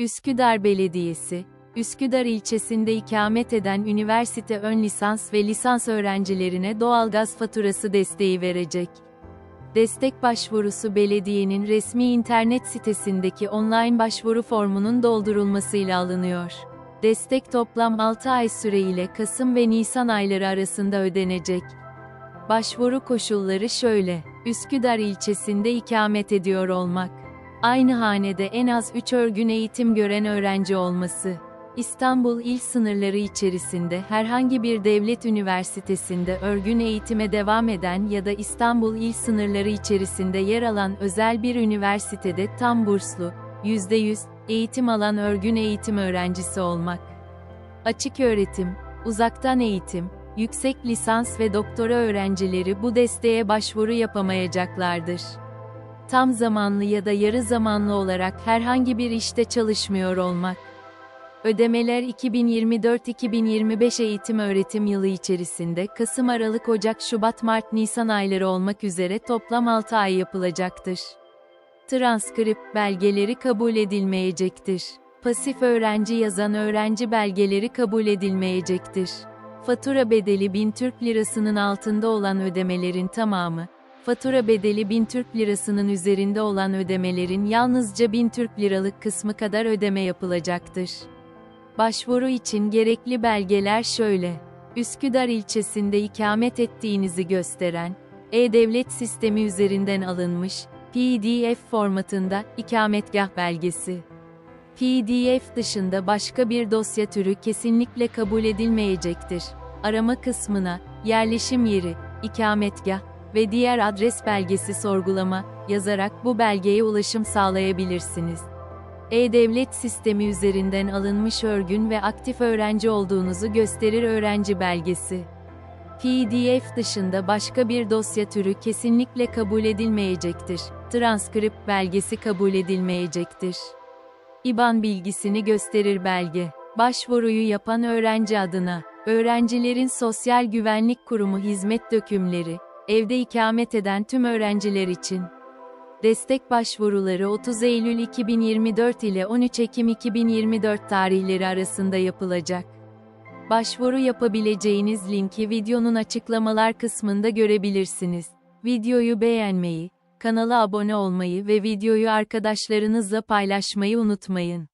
Üsküdar Belediyesi, Üsküdar ilçesinde ikamet eden üniversite ön lisans ve lisans öğrencilerine doğalgaz faturası desteği verecek. Destek başvurusu belediyenin resmi internet sitesindeki online başvuru formunun doldurulmasıyla alınıyor. Destek toplam 6 ay süreyle Kasım ve Nisan ayları arasında ödenecek. Başvuru koşulları şöyle. Üsküdar ilçesinde ikamet ediyor olmak. Aynı hanede en az 3 örgün eğitim gören öğrenci olması. İstanbul il sınırları içerisinde herhangi bir devlet üniversitesinde örgün eğitime devam eden ya da İstanbul il sınırları içerisinde yer alan özel bir üniversitede tam burslu, %100, eğitim alan örgün eğitim öğrencisi olmak. Açık öğretim, uzaktan eğitim, yüksek lisans ve doktora öğrencileri bu desteğe başvuru yapamayacaklardır. Tam zamanlı ya da yarı zamanlı olarak herhangi bir işte çalışmıyor olmak. Ödemeler 2024-2025 eğitim öğretim yılı içerisinde Kasım Aralık Ocak Şubat Mart Nisan ayları olmak üzere toplam 6 ay yapılacaktır. Transkript belgeleri kabul edilmeyecektir. Pasif öğrenci yazan öğrenci belgeleri kabul edilmeyecektir. Fatura bedeli 1000 Türk Lirası'nın altında olan ödemelerin tamamı, fatura bedeli 1000 Türk Lirası'nın üzerinde olan ödemelerin yalnızca 1000 Türk Liralık kısmı kadar ödeme yapılacaktır. Başvuru için gerekli belgeler şöyle. Üsküdar ilçesinde ikamet ettiğinizi gösteren, e-devlet sistemi üzerinden alınmış, PDF formatında ikametgah belgesi. PDF dışında başka bir dosya türü kesinlikle kabul edilmeyecektir. Arama kısmına, yerleşim yeri, ikametgah ve diğer adres belgesi sorgulama yazarak bu belgeye ulaşım sağlayabilirsiniz. E-Devlet sistemi üzerinden alınmış örgün ve aktif öğrenci olduğunuzu gösterir öğrenci belgesi. PDF dışında başka bir dosya türü kesinlikle kabul edilmeyecektir. Transkript belgesi kabul edilmeyecektir. İBAN bilgisini gösterir belge. Başvuruyu yapan öğrenci adına, öğrencilerin Sosyal Güvenlik Kurumu hizmet dökümleri, evde ikamet eden tüm öğrenciler için. Destek başvuruları 30 Eylül 2024 ile 13 Ekim 2024 tarihleri arasında yapılacak. Başvuru yapabileceğiniz linki videonun açıklamalar kısmında görebilirsiniz. Videoyu beğenmeyi, kanala abone olmayı ve videoyu arkadaşlarınızla paylaşmayı unutmayın.